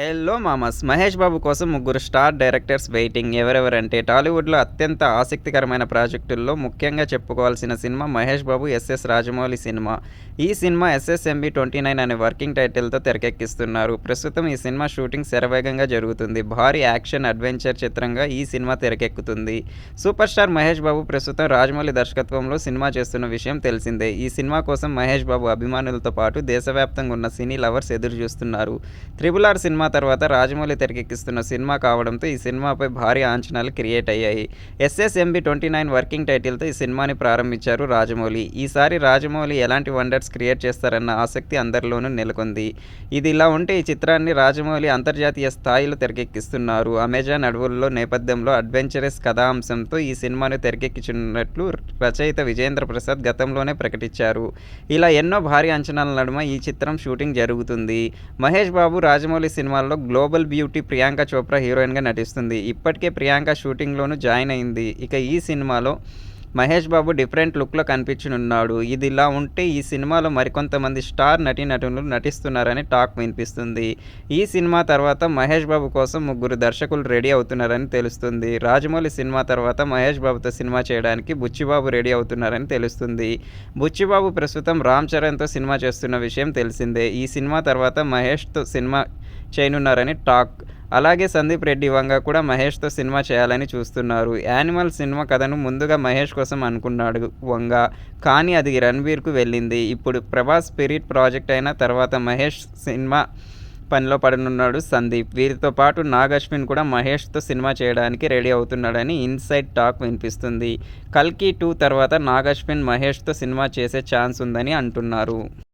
Hello మామస్ Mahesh Babu కోసం ముగ్గురు star directors waiting. ఎవరెవరంటే టాలీవుడ్లో అత్యంత ఆసక్తికరమైన ప్రాజెక్టుల్లో ముఖ్యంగా చెప్పుకోవాల్సిన cinema Mahesh Babu SS Rajamouli cinema. ఈ సినిమా ఎస్ఎస్ఎంబి ట్వంటీ నైన్ అనే వర్కింగ్ టైటిల్తో తెరకెక్కిస్తున్నారు. ప్రస్తుతం ఈ సినిమా షూటింగ్ శరవేగంగా జరుగుతుంది. భారీ యాక్షన్ అడ్వెంచర్ చిత్రంగా ఈ సినిమా తెరకెక్కుతుంది. సూపర్ స్టార్ మహేష్ బాబు ప్రస్తుతం రాజమౌళి దర్శకత్వంలో సినిమా చేస్తున్న విషయం తెలిసిందే. ఈ సినిమా కోసం మహేష్ బాబు అభిమానులతో పాటు దేశవ్యాప్తంగా ఉన్న సినీ లవర్స్ ఎదురు చూస్తున్నారు త్రిబుల్ ఆర్ సినిమా తర్వాత రాజమౌళి తెరకెక్కిస్తున్న సినిమా కావడంతో ఈ సినిమాపై భారీ అంచనాలు క్రియేట్ అయ్యాయి. ఎస్ఎస్ఎంబి ట్వంటీ నైన్ వర్కింగ్ టైటిల్తో ఈ సినిమాని ప్రారంభించారు రాజమౌళి. ఈసారి రాజమౌళి ఎలాంటి వండర్స్ క్రియేట్ చేస్తారన్న ఆసక్తి అందరిలోనూ నెలకొంది. ఇది ఇలా ఉంటే ఈ చిత్రాన్ని రాజమౌళి అంతర్జాతీయ స్థాయిలో తెరకెక్కిస్తున్నారు. అమెజాన్ అడవుల్లో నేపథ్యంలో అడ్వెంచరస్ కథాంశంతో ఈ సినిమాను తెరకెక్కించినట్లు రచయిత విజేంద్ర ప్రసాద్ గతంలోనే ప్రకటించారు. ఇలా ఎన్నో భారీ అంచనాల నడుమ ఈ చిత్రం షూటింగ్ జరుగుతుంది. మహేష్ బాబు రాజమౌళి సినిమా సినిమాల్లో గ్లోబల్ బ్యూటీ ప్రియాంక చోప్రా హీరోయిన్గా నటిస్తుంది. ఇప్పటికే ప్రియాంక షూటింగ్లోనూ జాయిన్ అయింది. ఇక ఈ సినిమాలో మహేష్ బాబు డిఫరెంట్ లుక్లో కనిపించనున్నాడు. ఇది ఇలా ఉంటే ఈ సినిమాలో మరికొంతమంది స్టార్ నటీనటులు నటిస్తున్నారని టాక్ వినిపిస్తుంది. ఈ సినిమా తర్వాత మహేష్ బాబు కోసం ముగ్గురు దర్శకులు రెడీ అవుతున్నారని తెలుస్తుంది. రాజమౌళి సినిమా తర్వాత మహేష్ బాబుతో సినిమా చేయడానికి బుచ్చిబాబు రెడీ అవుతున్నారని తెలుస్తుంది. బుచ్చిబాబు ప్రస్తుతం రామ్ చరణ్తో సినిమా చేస్తున్న విషయం తెలిసిందే. ఈ సినిమా తర్వాత మహేష్తో సినిమా చేయనున్నారని టాక్. అలాగే సందీప్ రెడ్డి వంగ కూడా మహేష్తో సినిమా చేయాలని చూస్తున్నారు. యానిమల్ సినిమా కథను ముందుగా మహేష్ కోసం అనుకున్నాడు వంగ. కానీ అది రణ్వీర్కు వెళ్ళింది. ఇప్పుడు ప్రభాస్ స్పిరిట్ ప్రాజెక్ట్ అయిన తర్వాత మహేష్ సినిమా పనిలో పడనున్నాడు సందీప్. వీరితో పాటు నాగ్ అశ్విన్ కూడా మహేష్తో సినిమా చేయడానికి రెడీ అవుతున్నాడని ఇన్సైడ్ టాక్ వినిపిస్తుంది. కల్కి టూ తర్వాత నాగ్ అశ్విన్ మహేష్తో సినిమా చేసే ఛాన్స్ ఉందని అంటున్నారు.